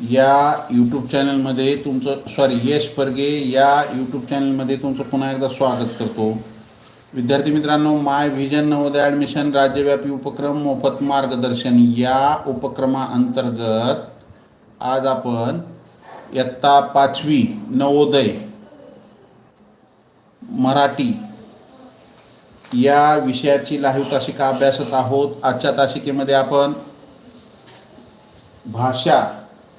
या यूट्यूब चॅनलमध्ये तुमचं सॉरी यश परगे या यूट्यूब चॅनलमध्ये तुमचं पुन्हा एकदा स्वागत करतो. विद्यार्थी मित्रांनो माय व्हिजन नवोदय ॲडमिशन राज्यव्यापी उपक्रम मोफत मार्गदर्शन या उपक्रमाअंतर्गत आज आपण इयत्ता पाचवी नवोदय मराठी या विषयाची लाईव्ह तासिका अभ्यासत आहोत. आजच्या तासिकेमध्ये आपण भाषा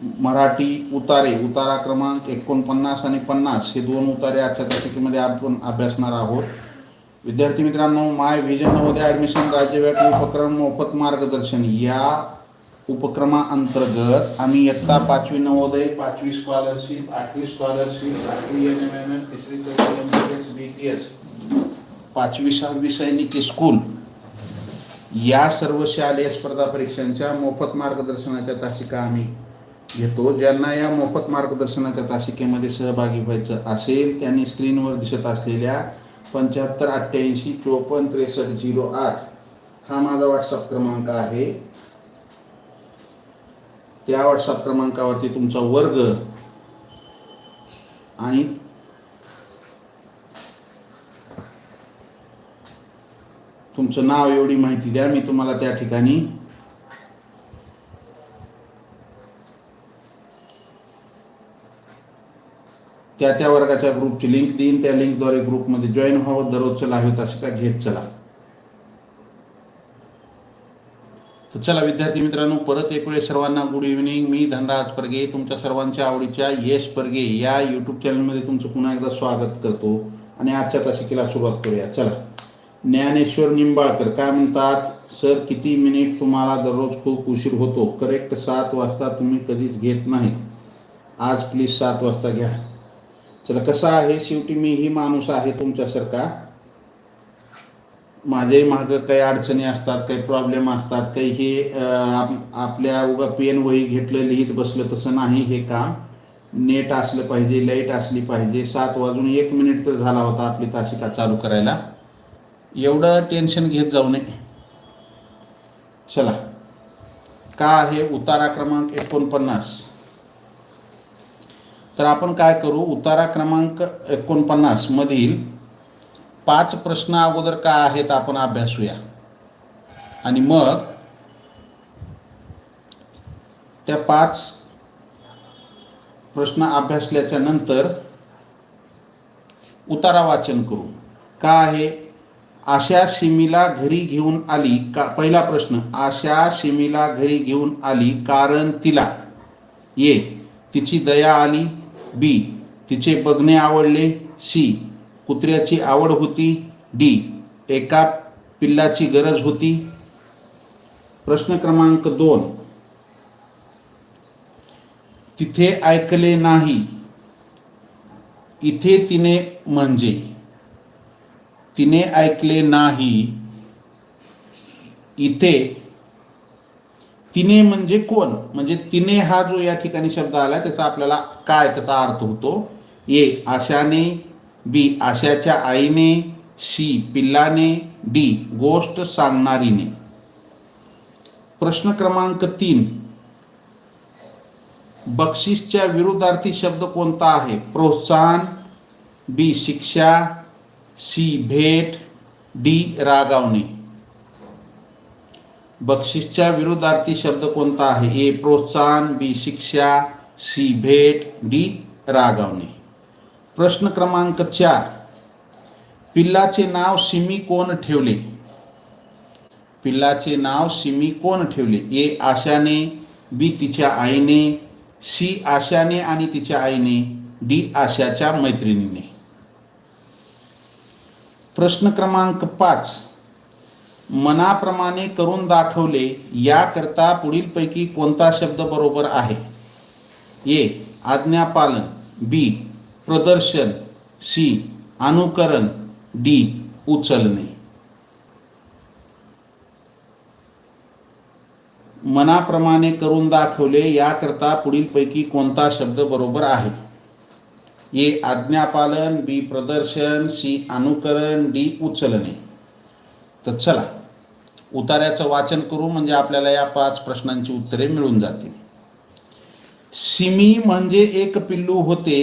मराठी उतारे उतारा क्रमांक एकोणपन्नास आणि पन्नास हे दोन उतारे आजच्या तासिकेमध्ये आपण अभ्यासणार आहोत. विद्यार्थी मित्रांनो माय व्हिजन नवोदय ॲडमिशन राज्यव्यापी उपक्रम मोफत मार्गदर्शन. या उपक्रमाअंतर्गत आम्ही इयत्ता पाचवी नवोदय पाचवी स्कॉलरशिप आठवी स्कॉलरशिप आठवी एन एम एम एम तिसरी चौथी M T S B T S पाचवी सहावी सैनिक स्कूल या सर्व शालेय स्पर्धा परीक्षांच्या मोफत मार्गदर्शनाच्या तासिका आम्ही म्हणजे घेतो ज्यांना या मोफत मार्गदर्शनाच्या तासिकेमध्ये सहभागी व्हायचं असेल त्यांनी स्क्रीनवर दिसत असलेल्या पंच्याहत्तर अठ्ठ्याऐंशी चोपन्न त्रेसष्ट झिरो आठ हा माझा व्हॉट्सअप क्रमांक आहे. त्या व्हॉट्सअप क्रमांकावरती तुमचा वर्ग आणि तुमचं नाव एवढी माहिती द्या मी तुम्हाला त्या ठिकाणी त्या त्या वर्गाच्या ग्रुपची लिंक देईन. त्या लिंकद्वारे ग्रुपमध्ये जॉईन व्हावं. दररोजचं तसे तासिका घेत चला. तर चला विद्यार्थी मित्रांनो परत एक वेळेस सर्वांना गुड इव्हिनिंग मी धनराज परगे तुमच्या सर्वांच्या आवडीच्या यश परगे या यूट्यूब चॅनलमध्ये तुमचं पुन्हा एकदा स्वागत करतो. आणि आजच्या तासिकेला सुरुवात करूया. चला. ज्ञानेश्वर निंबाळकर काय म्हणतात? सर किती मिनिट तुम्हाला दररोज खूप उशीर होतो? करेक्ट सात वाजता तुम्ही कधीच घेत नाही आज प्लीज सात वाजता घ्या. चला कसं आहे? शेवटी मीही माणूस आहे तुमच्यासारखा. माझ्याही मागं काही अडचणी असतात काही प्रॉब्लेम असतात काही हे आपल्या उगा पेन वही घेतलं लिहित बसलं तसं नाही हे काम. नेट असलं पाहिजे लाइट असली पाहिजे. सात वाजून एक मिनिट तर झाला होता आपली तासिका चालू करायला. एवढं टेन्शन घेत जाऊ नये. चला. का आहे? उतारा क्रमांक एकोणपन्नास. तर आपण काय करू? उतारा क्रमांक एकोणपन्नासमधील पाच प्रश्न अगोदर काय आहेत आपण अभ्यासूया. आणि मग त्या पाच प्रश्न अभ्यासल्याच्या नंतर उतारा वाचन करू. का आहे? आशा शिमीला घरी घेऊन आली का? पहिला प्रश्न आशा शिमीला घरी घेऊन आली कारण तिला. ये तिची दया आली. बी. तिचे बघणे आवडले. सी. कुत्र्याची आवड होती. डी. एका पिल्लाची गरज होती. प्रश्न क्रमांक दोन. तिथे ऐकले नाही. इथे तिने म्हणजे. तिने ऐकले नाही. इथे तिने म्हणजे कोण? म्हणजे तिने हा जो या ठिकाणी शब्द आला त्याचा आपल्याला काय त्याचा अर्थ होतो? ए आशाने बी आशाच्या आईने सी पिल्लाने डी गोष्ट सांगणारीने. प्रश्न क्रमांक तीन. बक्षीसच्या विरुद्धार्थी शब्द कोणता आहे? प्रोत्साहन बी शिक्षा सी भेट डी रागावणे. बक्षीसच्या विरोधार्थी शब्द कोणता आहे? ए प्रोत्साहन बी शिक्षा सी भेट डी रागावणे. प्रश्न क्रमांक चार. पिल्लाचे नाव सिमी कोण ठेवले. पिल्लाचे नाव सिमी कोण ठेवले. ए आशाने बी तिच्या आईने सी आशाने आणि तिच्या आईने डी आशाच्या मैत्रिणीने. प्रश्न क्रमांक पाच. मनाप्रमाणे करून दाखवले याकरता पुढीलपैकी कोणता शब्द बरोबर आहे? ए. आज्ञापालन. बी. प्रदर्शन. सी. अनुकरण. डी. उचलणे. मनाप्रमाणे करून दाखवले याकरता पुढीलपैकी कोणता शब्द बरोबर आहे? ए. आज्ञापालन. बी. प्रदर्शन. सी. अनुकरण. डी. उचलणे. तर चला उतार्याचं वाचन करू म्हणजे आपल्याला या पाच प्रश्नांची उत्तरे मिळून जातील. सिमी म्हणजे एक पिल्लू होते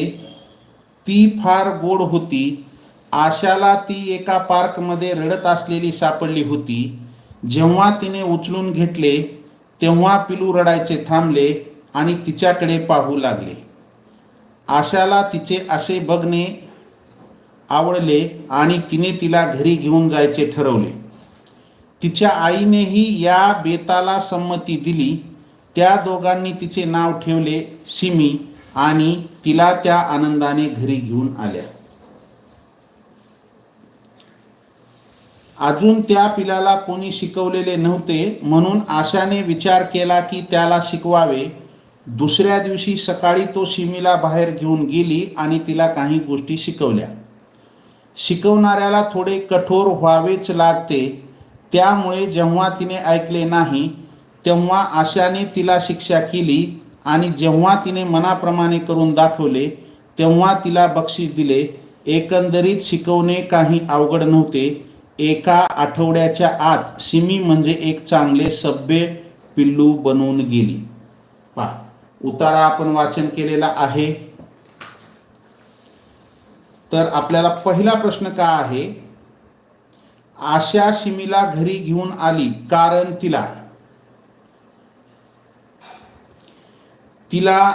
ती फार गोड होती आशाला ती एका पार्कमध्ये रडत असलेली सापडली होती. जेव्हा तिने उचलून घेतले तेव्हा पिलू रडायचे थांबले आणि तिच्याकडे पाहू लागले. आशाला तिचे असे बघणे आवडले आणि तिने तिला घरी घेऊन जायचे ठरवले. तिच्या आईनेही या बेताला संमती दिली. त्या दोघांनी तिचे नाव ठेवले सिमी आणि तिला त्या आनंदाने घरी घेऊन आल्या. अजून त्या पिलाला कोणी शिकवलेले नव्हते म्हणून आशाने विचार केला की त्याला शिकवावे. दुसऱ्या दिवशी सकाळी तो सिमीला बाहेर घेऊन गेली आणि तिला काही गोष्टी शिकवल्या. शिकवणाऱ्याला थोडे कठोर व्हावेच लागते त्यामुळे जेव्हा तिने ऐकले नाही तेव्हा आशाने तिला शिक्षा केली आणि जेव्हा तिने मनाप्रमाणे करून दाखवले तेव्हा तिला बक्षीस दिले. एकंदरीत शिकवणे काही अवघड नव्हते. एका आठवड्याच्या आत सिमी म्हणजे एक चांगले सभ्य पिल्लू बनवून गेली. पा उतारा आपण वाचन केलेला आहे. तर आपल्याला पहिला प्रश्न का आहे? आशा शिमीला घरी घेऊन आली कारण तिला. तिला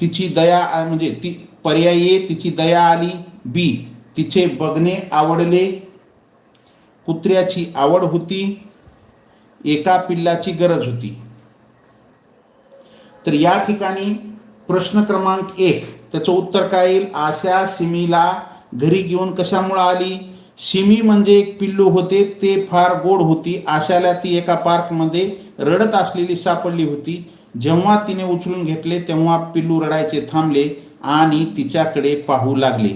तिची दया म्हणजे ती पर्यायी तिची दया आली. बी तिचे बघणे आवडले. कुत्र्याची आवड होती. एका पिल्लाची गरज होती. तर या ठिकाणी प्रश्न क्रमांक एक त्याचं उत्तर काय येईल? आशा सिमीला घरी घेऊन कशामुळे आली? शिमी म्हणजे एक पिल्लू होते ते फार गोड होती. आशाला ती एका पार्कमध्ये रडत असलेली सापडली होती. जेव्हा तिने उचलून घेतले तेव्हा पिल्लू रडायचे थांबले आणि तिच्याकडे पाहू लागले.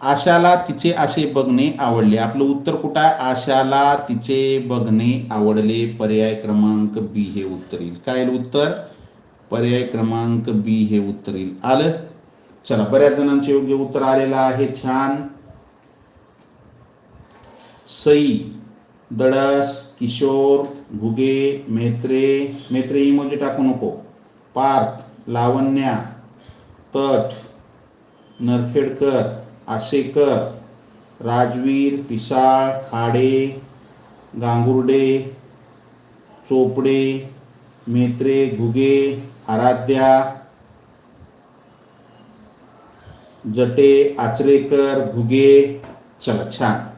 आशाला तिचे असे बघणे आवडले. आपलं उत्तर कुठं आहे? आशाला तिचे बघणे आवडले. पर्याय क्रमांक बी हे उत्तर येईल काय उत्तर? पर्याय क्रमांक बी हे उत्तर येईल आलं? चला बऱ्याच जणांचे योग्य उत्तर आलेलं आहे. छान. सई, दडस, किशोर घुगे मेत्रे मेत्रे इमोजी टाकू नको. पार्थ, लावण्या, तट, नरखेडकर, आशेकर, राजवीर, पिसाळ, खाडे, गांगुर्डे, चोपडे, मेत्रे घुगे आराध्या, जटे, आचरेकर घुगे चला छान.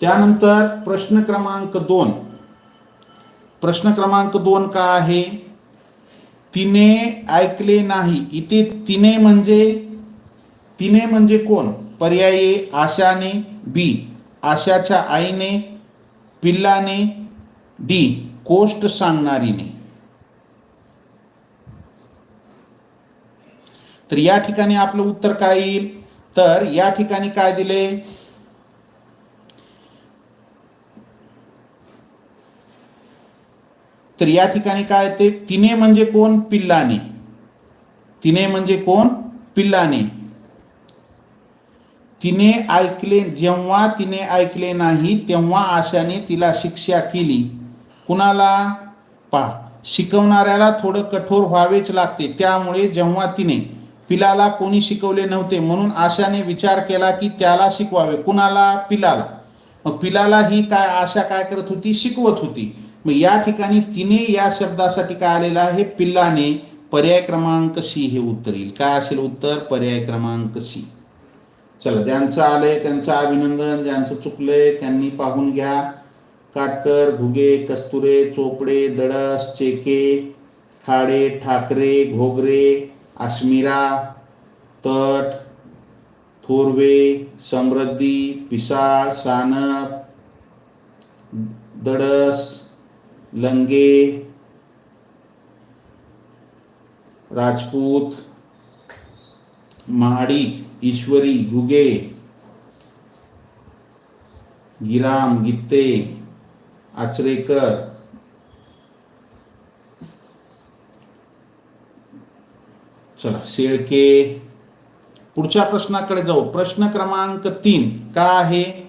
त्यानंतर प्रश्न क्रमांक दोन. प्रश्न क्रमांक दोन का आहे? तिने ऐकले नाही. इथे तिने म्हणजे तिने म्हणजे कोण? पर्यायी आशाने बी आशाच्या आईने पिल्लाने डी कोष्ट सांगणारीने. तर या ठिकाणी आपलं उत्तर काय येईल? तर या ठिकाणी काय दिले? तर या ठिकाणी काय ते? तिने म्हणजे कोण? पिल्लाने. तिने म्हणजे कोण? पिल्लाने. तिने ऐकले जेव्हा तिने ऐकले नाही तेव्हा आशाने तिला शिक्षा केली. कुणाला? पहा शिकवणाऱ्याला थोडं कठोर व्हावेच लागते. त्यामुळे जेव्हा तिने पिलाला कोणी शिकवले नव्हते म्हणून आशाने विचार केला की त्याला शिकवावे. कुणाला? पिलाला. मग पिलाला ही काय आशा काय करत होती? शिकवत होती. मग या ठिकाणी तिने या शब्दासाठी काय आलेलं आहे? पिल्लाने पर्याय क्रमांक सी हे उत्तर येईल. काय असेल उत्तर? पर्याय क्रमांक सी चला ज्यांचं आलंय त्यांचं अभिनंदन ज्यांचं चुकलंय त्यांनी पाहून घ्या. काटकर घुगे कस्तुरे चोपडे दडस चेके खाडे ठाकरे घोगरे आश्मिरा तट थोरवे समृद्धी पिसाळ सानप दडस लंगे राजपूत महाडिक ईश्वरी घुगे गिराम गित्ते आचरेकर चला शेळके. पुढच्या प्रश्नाकडे जाऊ. प्रश्न क्रमांक तीन. का आहे?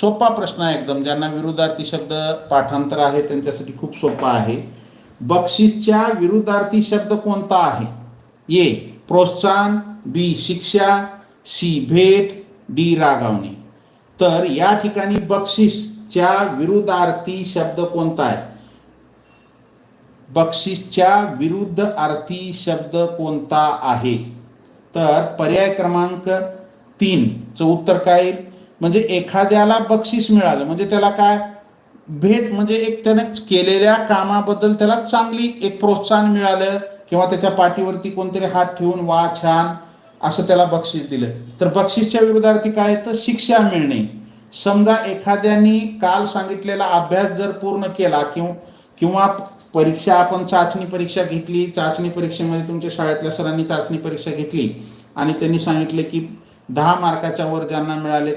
सोपा प्रश्न आहे एकदम. ज्यांना विरुद्धार्थी शब्द पाठांतर आहे त्यांच्यासाठी खूप सोपा आहे. बक्षीसच्या विरुद्धार्थी शब्द कोणता आहे? ए प्रोत्साहन बी शिक्षा सी भेट डी रागावणे. तर या ठिकाणी बक्षीसच्या विरुद्धार्थी शब्द कोणता आहे? बक्षीसच्या विरुद्ध अर्थी शब्द कोणता आहे? तर पर्याय क्रमांक तीन उत्तर काय येईल? म्हणजे एखाद्याला बक्षीस मिळालं म्हणजे त्याला काय? भेट म्हणजे एक त्याने केलेल्या कामाबद्दल त्याला चांगली एक प्रोत्साहन मिळालं किंवा त्याच्या पाठीवरती कोणतरी हात ठेवून वा छान असं त्याला बक्षीस दिलं. तर बक्षीसच्या विरोधार्थी काय तर शिक्षा मिळणे. समजा एखाद्यानी काल सांगितलेला अभ्यास जर पूर्ण केला किंवा किंवा परीक्षा आपण चाचणी परीक्षा घेतली चाचणी परीक्षेमध्ये तुमच्या शाळेतल्या सरांनी चाचणी परीक्षा घेतली आणि त्यांनी सांगितले की दहा मार्काच्या वर ज्यांना मिळाले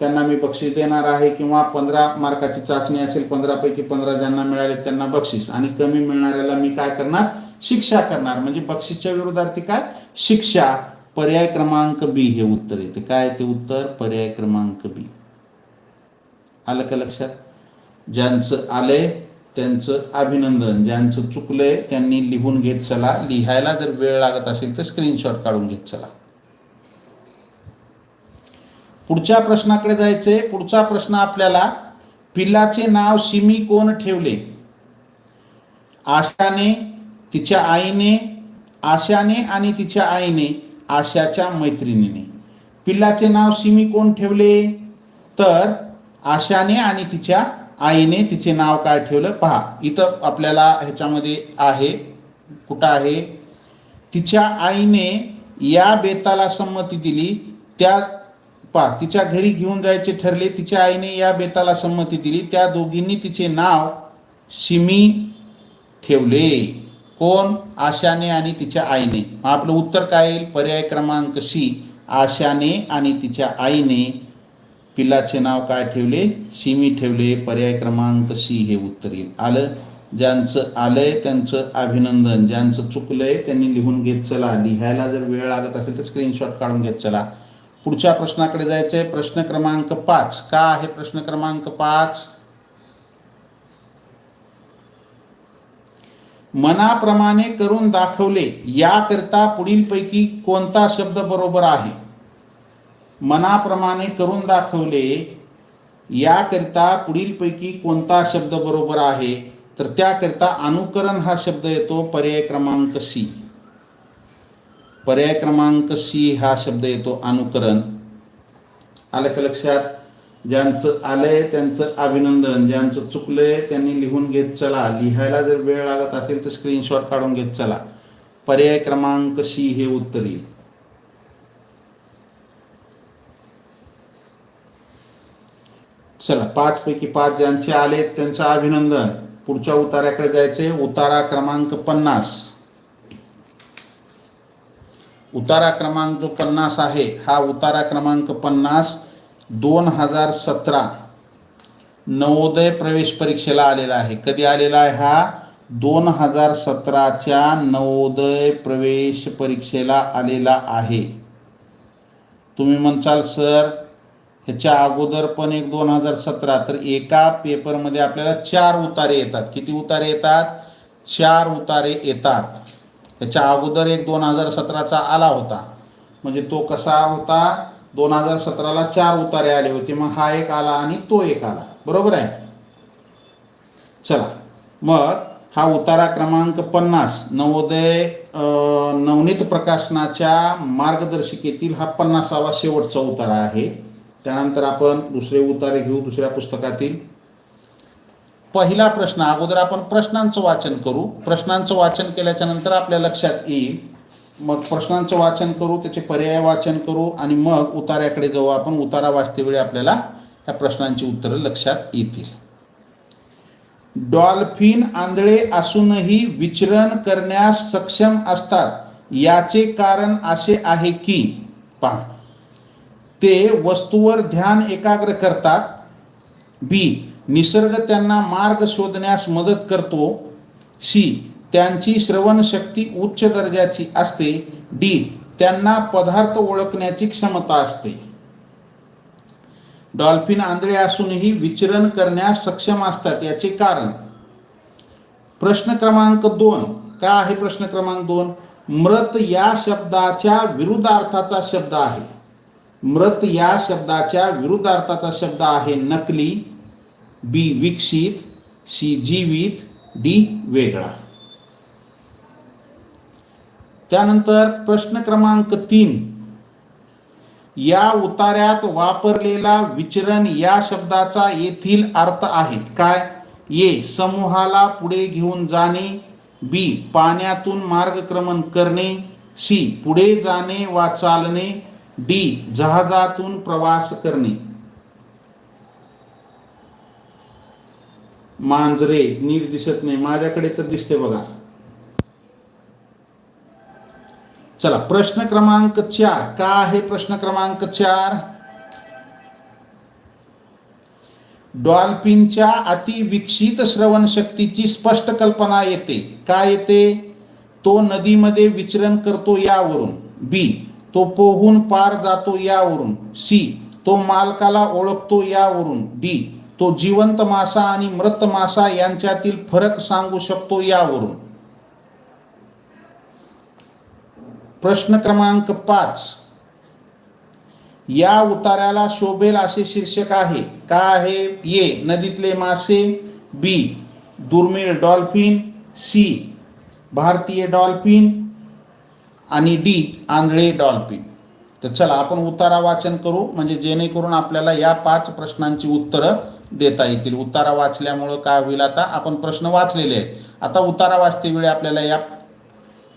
त्यांना मी बक्षीस देणार आहे किंवा पंधरा मार्काची चाचणी असेल पंधरापैकी पंधरा ज्यांना मिळाले त्यांना बक्षीस. आणि कमी मिळणाऱ्याला मी काय करणार? शिक्षा करणार. म्हणजे बक्षीसच्या विरोधार्थी काय? शिक्षा पर्याय क्रमांक बी हे उत्तर येते. काय ते उत्तर? पर्याय क्रमांक बी. आलं का लक्षात? ज्यांचं आलंय त्यांचं अभिनंदन. ज्यांचं चुकलंय त्यांनी लिहून घेत चला. लिहायला जर वेळ लागत असेल तर स्क्रीनशॉट काढून घेत चला. पुढच्या प्रश्नाकडे जायचंय पुढचा प्रश्न आपल्याला पिल्लाचे नाव सिमी कोण ठेवले. आशाने तिच्या आईने आशाने आणि तिच्या आईने आशाच्या मैत्रिणीने. पिल्लाचे नाव सिमी कोण ठेवले. तर आशाने आणि तिच्या आईने तिचे नाव काय ठेवलं? पहा इथं आपल्याला ह्याच्यामध्ये आहे. कुठं आहे? तिच्या आईने या बेताला संमती दिली. त्या पा तिच्या घरी घेऊन जायचे ठरले तिच्या आईने या बेताला संमती दिली त्या दोघींनी तिचे नाव सिमी ठेवले. कोण? आशाने आणि तिच्या आईने. मग आपलं उत्तर काय येईल? पर्याय क्रमांक सी. आशाने आणि तिच्या आईने पिल्लाचे नाव काय ठेवले? सिमी ठेवले. पर्याय क्रमांक सी हे उत्तर येईल. आलं? ज्यांचं आलंय त्यांचं अभिनंदन. ज्यांचं चुकलंय त्यांनी लिहून घेत चला. लिहायला जर वेळ लागत असेल तर स्क्रीनशॉट काढून घेत चला. पुढच्या प्रश्नाकडे जायचंय. प्रश्न क्रमांक पाच. का आहे प्रश्न क्रमांक पाच? मनाप्रमाणे करून दाखवले याकरिता पुढीलपैकी कोणता शब्द बरोबर आहे? मनाप्रमाणे करून दाखवले याकरिता पुढीलपैकी कोणता शब्द बरोबर आहे? तर त्याकरिता अनुकरण हा शब्द येतो. पर्याय क्रमांक सी. पर्याय क्रमांक सी हा शब्द येतो अनुकरण. आलं का लक्षात. ज्यांचं आलंय त्यांचं अभिनंदन. ज्यांचं चुकलंय त्यांनी लिहून घेत चला. लिहायला जर वेळ लागत असेल तर स्क्रीनशॉट काढून घेत चला. पर्याय क्रमांक सी हे उत्तर येईल. चला पाच पैकी पाच ज्यांचे आले त्यांचं अभिनंदन. पुढच्या उतार्याकडे जायचे उतारा क्रमांक पन्नास. उतारा क्रमांक पन्नास आहे. हा उतारा क्रमांक पन्नास दोन हजार सतरा नवोदय प्रवेश परीक्षेला आलेला आहे. कधी आलेला आहे हा? दोन हजार सतराच्या नवोदय प्रवेश परीक्षेला आलेला आहे. तुम्ही म्हणताल सर ह्याच्या अगोदर पण एक दोन हजार सतरा तर एका पेपरमध्ये आपल्याला चार उतारे येतात. किती उतारे येतात? चार उतारे येतात. त्याच्या अगोदर एक दोन हजार सतराचा आला होता. म्हणजे तो कसा होता? दोन हजार सतराला चार उतारे आले होते. मग हा एक आला आणि तो एक आला. बरोबर आहे? चला. मग हा उतारा क्रमांक पन्नास नवोदय नवनीत प्रकाशनाच्या मार्गदर्शिकेतील हा पन्नासावा शेवटचा उतारा आहे. त्यानंतर आपण दुसरे उतारे घेऊ दुसऱ्या पुस्तकातील. पहिला प्रश्न अगोदर आपण प्रश्नांचं वाचन करू. प्रश्नांचं वाचन केल्याच्यानंतर आपल्या लक्षात येईल. मग प्रश्नांचं वाचन करू त्याचे पर्याय वाचन करू आणि मग उतार्याकडे जाऊ. आपण उतारा वाचतेवेळी आपल्याला त्या प्रश्नांची उत्तरं लक्षात येतील. डॉल्फिन आंधळे असूनही विचरण करण्यास सक्षम असतात. याचे कारण असे आहे की पहा. ते वस्तूवर ध्यान एकाग्र करतात. बी. निसर्ग त्यांना मार्ग शोधण्यास मदत करतो. सी. त्यांची श्रवणशक्ती उच्च दर्जाची असते. डी. त्यांना पदार्थ ओळखण्याची क्षमता असते. डॉल्फिन आंधळे असूनही विचरण करण्यास सक्षम असतात. याचे कारण? प्रश्न क्रमांक दोन. काय आहे प्रश्न क्रमांक दोन? मृत या शब्दाच्या विरुद्धार्थाचा शब्द आहे. मृत या शब्दाच्या विरुद्धार्थाचा शब्द आहे. नकली बी विकसित सी जीवित डी वेगळा. त्यानंतर प्रश्न क्रमांक तीन. या उतार्यात वापरलेला विचरण या शब्दाचा येथील अर्थ आहे. काय? ए. समूहाला पुढे घेऊन जाणे. बी. पाण्यातून मार्गक्रमण करणे. सी. पुढे जाणे वा चालणे. डी. जहाजातून प्रवास करणे. मांजरे नीट दिसत नाही. माझ्याकडे तर दिसते बघा. चला प्रश्न क्रमांक चार. का आहे प्रश्न क्रमांक चार? डॉल्फिनच्या अतिविकसित श्रवण शक्तीची स्पष्ट कल्पना येते. का येते? तो नदीमध्ये विचरण करतो यावरून. बी तो पोहून पार जातो यावरून. सी तो मालकाला ओळखतो यावरून. डी तो जिवंत मासा आणि मृत मासा यांच्यातील फरक सांगू शकतो यावरून. प्रश्न क्रमांक पाच. या उतार्याला शोभेल असे शीर्षक आहे. का आहे? ये नदीतले मासे. बी. दुर्मिळ डॉल्फिन. सी. भारतीय डॉल्फिन. आणि डी. आंधळे डॉल्फिन. तर चला आपण उतारा वाचन करू. म्हणजे जेणेकरून आपल्याला या पाच प्रश्नांची उत्तरं देता येतील. उतारा वाचल्यामुळं काय होईल आता? आपण प्रश्न वाचलेले आहेत. आता उतारा वाचते वेळी आपल्याला या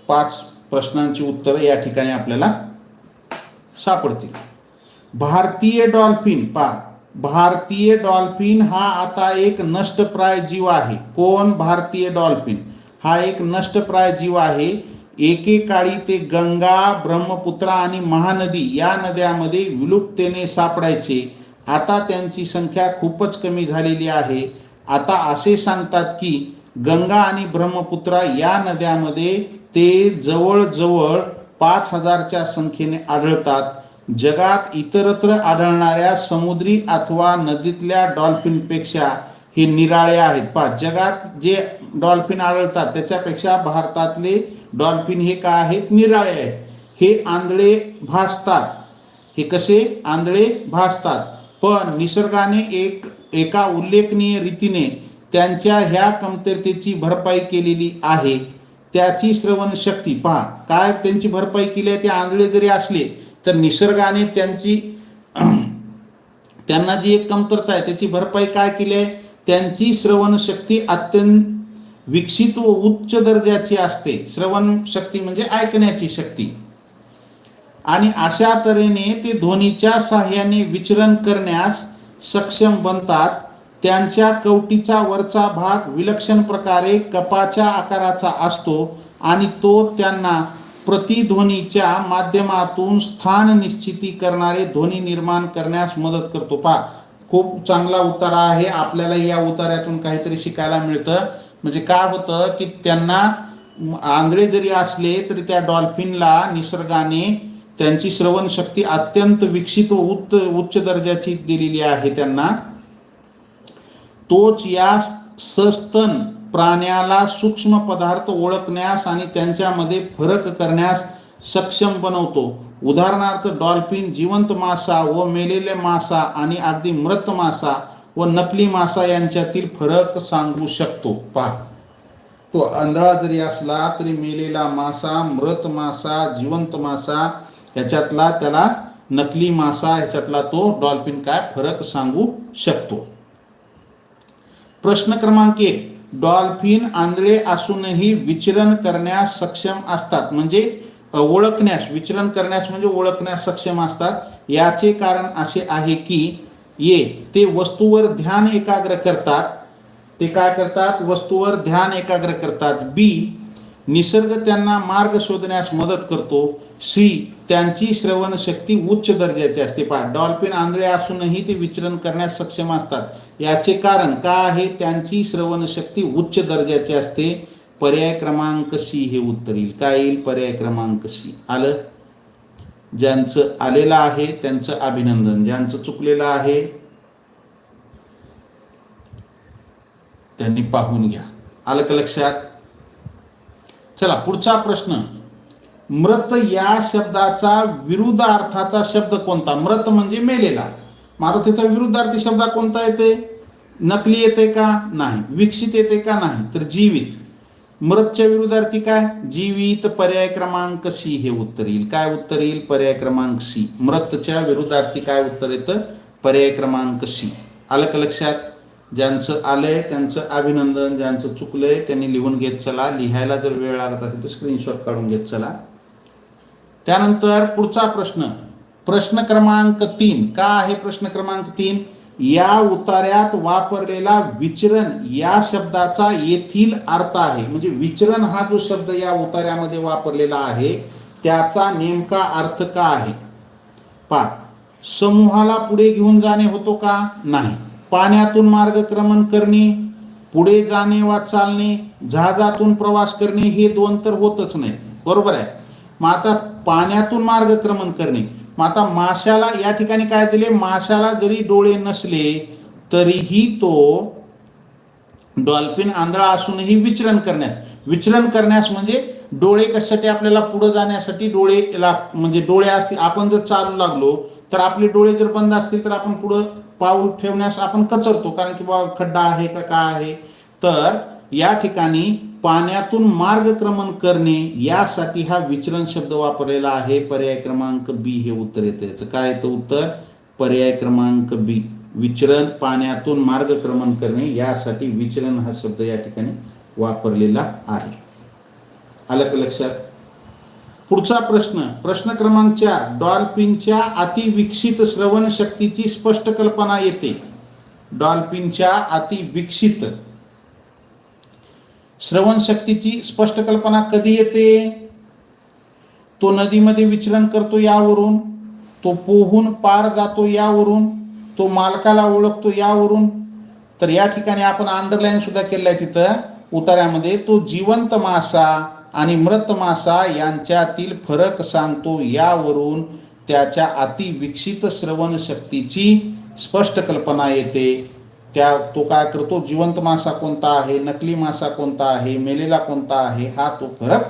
पाच प्रश्नांची उत्तरं या ठिकाणी आपल्याला सापडतील. भारतीय डॉल्फिन पा भारतीय डॉल्फिन हा आता एक नष्टप्राय जीव आहे. कोण? भारतीय डॉल्फिन. हा एक नष्टप्राय जीव आहे. एकेकाळी ते गंगा ब्रह्मपुत्रा आणि महानदी या नद्यामध्ये विलुप्ततेने सापडायचे. आता त्यांची संख्या खूपच कमी झालेली आहे. आता असे सांगतात की गंगा आणि ब्रह्मपुत्रा या नद्यामध्ये ते जवळजवळ पाच हजारच्या संख्येने आढळतात. जगात इतरत्र आढळणाऱ्या समुद्री अथवा नदीतल्या डॉल्फिनपेक्षा हे निराळे आहेत. पा जगात जे डॉल्फिन आढळतात त्याच्यापेक्षा भारतातले डॉल्फिन हे काय आहेत? निराळे आहेत. हे आंधळे भासतात. हे कसे? आंधळे भासतात. पण निसर्गाने एक एका उल्लेखनीय रीतीने त्यांच्या ह्या कमतरतेची भरपाई केलेली आहे. त्याची श्रवण शक्ती पहा. काय त्यांची भरपाई केली आहे? ते आंधळे जरी असले तर निसर्गाने त्यांची त्यांना जी एक कमतरता आहे त्याची भरपाई काय केली आहे? त्यांची श्रवण शक्ती अत्यंत विकसित व उच्च दर्जाची असते. श्रवण शक्ती म्हणजे ऐकण्याची शक्ती. आणि अशा तऱ्हेने ते ध्वनीच्या साह्याने विचरण करण्यास सक्षम बनतात. त्यांच्या कवटीचा वरचा भाग विलक्षण प्रकारे कपाच्या आकाराचा असतो आणि तो त्यांना प्रतिध्वनीच्या माध्यमातून स्थान निश्चिती करणारे ध्वनी निर्माण करण्यास मदत करतो. पा खूप चांगला उतारा आहे. आपल्याला या उतार्यातून काहीतरी शिकायला मिळतं. म्हणजे काय होतं की त्यांना आंधळे जरी असले तरी त्या डॉल्फिनला निसर्गाने त्यांची श्रवण शक्ती अत्यंत विकसित उच्च उच्च दर्जाची दिलेली आहे त्यांना. तोच या सस्तन प्राण्याला सूक्ष्म पदार्थ ओळखण्यास आणि त्यांच्यामध्ये फरक करण्यास सक्षम बनवतो. उदाहरणार्थ डॉल्फिन जिवंत मासा व मेलेले मासा आणि अगदी मृत मासा व नकली मासा यांच्यातील फरक सांगू शकतो. पहा. तो आंधळा जरी असला तरी मेलेला मासा मृत मासा जिवंत मासा ह्याच्यातला त्याला नकली मासा ह्याच्यातला तो डॉल्फिन काय फरक सांगू शकतो. प्रश्न क्रमांक एक डॉल्फिन आंधळे असूनही विचरण करण्यास सक्षम असतात म्हणजे ओळखण्यास विचरण करण्यास म्हणजे ओळखण्यास सक्षम असतात. याचे कारण असे आहे की ये ते वस्तूवर ध्यान एकाग्र करतात. ते काय करतात? वस्तूवर ध्यान एकाग्र करतात. बी निसर्ग त्यांना मार्ग शोधण्यास मदत करतो. सी त्यांची श्रवण शक्ती उच्च दर्जाची असते. पहा डॉल्फिन आंधळे असूनही ते विचरण करण्यास सक्षम असतात. याचे कारण काय आहे? त्यांची श्रवण शक्ती उच्च दर्जाची असते. पर्याय क्रमांक सी हे उत्तर येईल. काय येईल? पर्याय क्रमांक सी. आलं? ज्यांचं आलेलं आहे त्यांचं अभिनंदन. ज्यांचं चुकलेलं आहे त्यांनी पाहून घ्या. आलं का लक्षात? चला पुढचा प्रश्न. मृत या शब्दाचा विरुद्ध अर्थाचा शब्द कोणता? मृत म्हणजे मेलेला. माझा आता त्याचा विरुद्धार्थी शब्द कोणता येते? नकली येते का? नाही. विकसित येते का? नाही. तर जीवित. मृतच्या विरुद्धार्थी काय? जीवित पर्याय क्रमांक सी हे उत्तर येईल. काय उत्तर येईल? पर्याय क्रमांक सी. मृतच्या विरुद्धार्थी काय उत्तर येतं? पर्याय क्रमांक सी. आलं का लक्षात? ज्यांचं आलंय त्यांचं अभिनंदन ज्यांचं चुकलंय त्यांनी लिहून घेत चला. लिहायला जर वेळ लागत असेल तर स्क्रीनशॉट काढून घेत चला. त्यानंतर पुढचा प्रश्न. प्रश्न क्रमांक तीन. का आहे प्रश्न क्रमांक तीन? या उतार्यात वापरलेला विचरण या शब्दाचा येथील अर्थ आहे. म्हणजे विचरण हा जो शब्द या उतार्यामध्ये वापरलेला आहे त्याचा नेमका अर्थ का आहे? पा समूहाला पुढे घेऊन जाणे होतो का? नाही. पाण्यातून मार्गक्रमण करणे पुढे जाणे वा चालणे जहाजातून प्रवास करणे हे दोन तर होतच नाही. बरोबर आहे? मग आता पाण्यातून मार्गक्रमण करणे. मग आता माशाला या ठिकाणी काय दिले? माशाला जरी डोळे नसले तरीही तो डॉल्फिन आंधळा असूनही विचलन करण्यास विचरण करण्यास म्हणजे डोळे कशासाठी आपल्याला पुढे जाण्यासाठी डोळे लाग म्हणजे डोळे असतील. आपण जर चालू लागलो तर आपले डोळे जर बंद असतील तर आपण पुढं पाऊल ठेवण्यास आपण कचरतो. कारण की बाबा खड्डा आहे का काय आहे? तर या ठिकाणी पाण्यातून मार्गक्रमण करणे यासाठी हा विचरण शब्द वापरलेला आहे. पर्याय क्रमांक बी हे उत्तर येतं. याचं काय येतं उत्तर? पर्याय क्रमांक बी विचरण पाण्यातून मार्गक्रमण करणे यासाठी विचरण हा शब्द या ठिकाणी वापरलेला आहे. आलं का लक्षात. पुढचा प्रश्न. प्रश्न क्रमांक चार. डॉल्फिनच्या अतिविकसित श्रवण शक्तीची स्पष्ट कल्पना येते. डॉल्फिनच्या अतिविकसित श्रवण शक्तीची स्पष्ट कल्पना कधी येते? तो नदीमध्ये विचरण करतो यावरून तो पोहून पार जातो यावरून तो मालकाला ओळखतो यावरून. तर या ठिकाणी आपण अंडरलाईन सुद्धा केलं आहे तिथं उतार्यामध्ये तो जिवंत मासा आणि मृत मासा यांच्यातील फरक सांगतो यावरून त्याच्या अतिविकसित श्रवण शक्तीची स्पष्ट कल्पना येते. त्या तो काय करतो? जिवंत मासा कोणता आहे? नकली मासा कोणता आहे? मेलेला कोणता आहे? हा तो फरक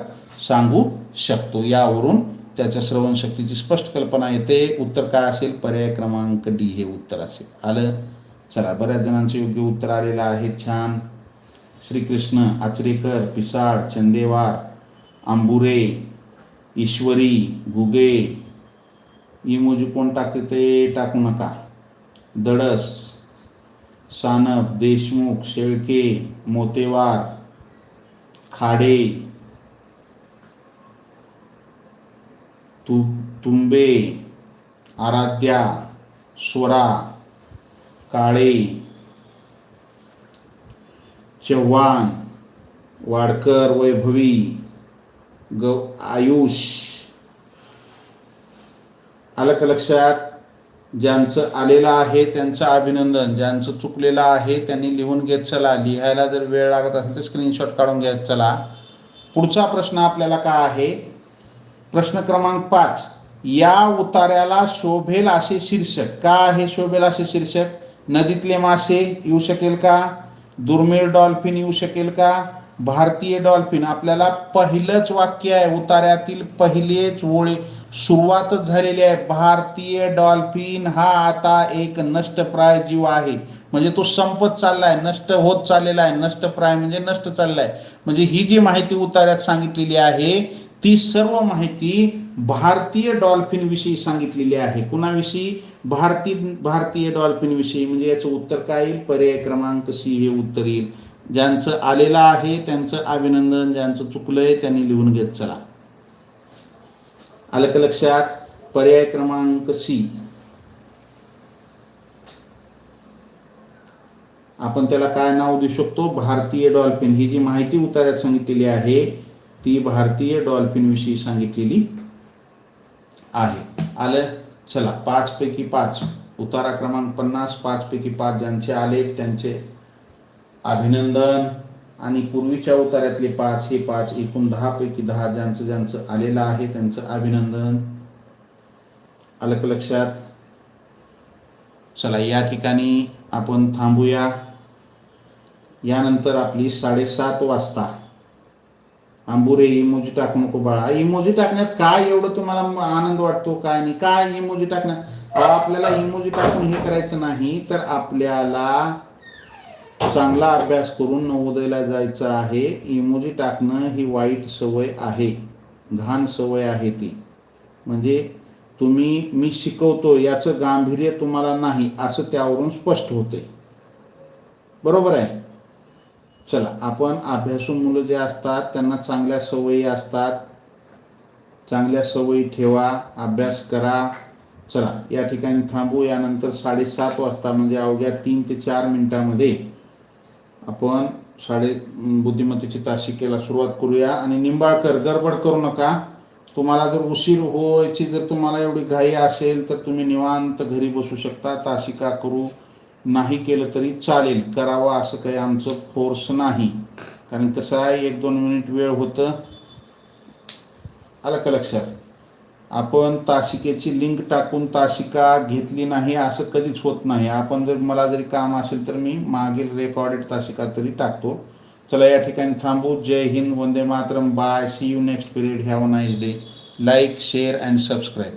सांगू शकतो. यावरून त्याच्या श्रवण शक्तीची स्पष्ट कल्पना येते. उत्तर काय असेल? पर्याय क्रमांक डी हे उत्तर असेल. आलं? चला बऱ्याच जणांचं योग्य उत्तर आलेलं आहे. छान. श्रीकृष्ण आचरेकर पिसाळ चंदेवार आंबुरे ईश्वरी घुगे. इमोजी कोण टाकते? ते टाकू नका. दडस. सानप देशमुख शेळके मोतेवार खाडे तु तुंबे आराध्या स्वरा काळे चव्हाण वाडकर वैभवी ग आयुष. आलं का लक्षात ज्यांचं आलेलं आहे त्यांचं अभिनंदन ज्यांचं चुकलेलं आहे त्यांनी लिहून घेत चला लिहायला जर वेळ लागत असेल तर स्क्रीनशॉट काढून घेत चला. पुढचा प्रश्न आपल्याला काय आहे? प्रश्न क्रमांक पाच. या उतार्याला शोभेल असे शीर्षक. का आहे शोभेल असे शीर्षक? नदीतले मासे येऊ शकेल का? दुर्मिळ डॉल्फिन येऊ शकेल का? भारतीय डॉल्फिन. आपल्याला पहिलंच वाक्य आहे उतार्यातील पहिलेच ओळी. सुरुवातच झालेली आहे. भारतीय डॉल्फिन हा आता एक नष्टप्राय जीव आहे. म्हणजे तो संपत चाललाय नष्ट होत चाललेला आहे. नष्टप्राय म्हणजे नष्ट चाललाय. म्हणजे ही जी माहिती उतार्यात सांगितलेली आहे ती सर्व माहिती भारतीय डॉल्फिन विषयी सांगितलेली आहे. कुणाविषयी? भारतीय भारतीय डॉल्फिन विषयी म्हणजे याचं उत्तर काय येईल? पर्याय क्रमांक सी हे उत्तर येईल. ज्यांचं आलेलं आहे त्यांचं अभिनंदन ज्यांचं चुकलंय त्यांनी लिहून घेत चला. आलं का लक्षात पर्याय क्रमांक सी आपण त्याला काय नाव देऊ शकतो? भारतीय डॉल्फिन. ही जी माहिती उतार्यात सांगितलेली आहे ती भारतीय डॉल्फिन विषयी सांगितलेली आहे. आलं? चला पाच पैकी पाच. उतारा क्रमांक पन्नास पाच पैकी पाच ज्यांचे आले त्यांचे अभिनंदन. आणि पूर्वीच्या उतार्यातले पाच हे पाच एकूण दहा पैकी दहा ज्यांचं ज्यांचं आलेलं आहे त्यांचं अभिनंदन. आलं लक्षात. चला या ठिकाणी आपण थांबूया. यानंतर आपली साडेसात वाजता. आंबुरे इमोजी टाकू नको बाळा. इमोजी टाकण्यात काय एवढं तुम्हाला आनंद वाटतो काय नाही? काय इमोजी टाकण्यात आपल्याला इमोजी टाकून हे करायचं नाही तर आपल्याला चांगला अभ्यास करून नवोदयला जायचं आहे. इमोजी टाकणं ही वाईट सवय आहे. घाण सवय आहे ती. म्हणजे तुम्ही मी शिकवतो याचं गांभीर्य तुम्हाला नाही असं त्यावरून स्पष्ट होते. बरोबर आहे? चला आपण अभ्यासू मुलं जे असतात त्यांना चांगल्या सवयी असतात. चांगल्या सवयी ठेवा अभ्यास करा. चला या ठिकाणी थांबू. यानंतर साडेसात वाजता म्हणजे अवघ्या तीन ते चार मिनिटामध्ये आपण साडे बुद्धिमत्तेची तासिकेला सुरुवात करूया. आणि निंबाळकर गडबड करू नका. तुम्हाला जर उशीर होयची जर तुम्हाला एवढी घाई असेल तर तुम्ही निवांत घरी बसू शकता. तासिका करू? नाही केलं तरी चालेल. करावं असं काही आमचं फोर्स नाही. कारण कसं आहे एक दोन मिनिट वेळ होतं. आलं का लक्षात? आपण तासिकेची लिंक टाकून तासिका घेतली नाही असं कधीच होत नाही. आपण जर मला जरी काम असेल तर मी मागील रेकॉर्डेड तासिका तरी टाकतो. चला या ठिकाणी थांबू. जय हिंद वंदे Mataram. Bye see you next period have a nice day like share and subscribe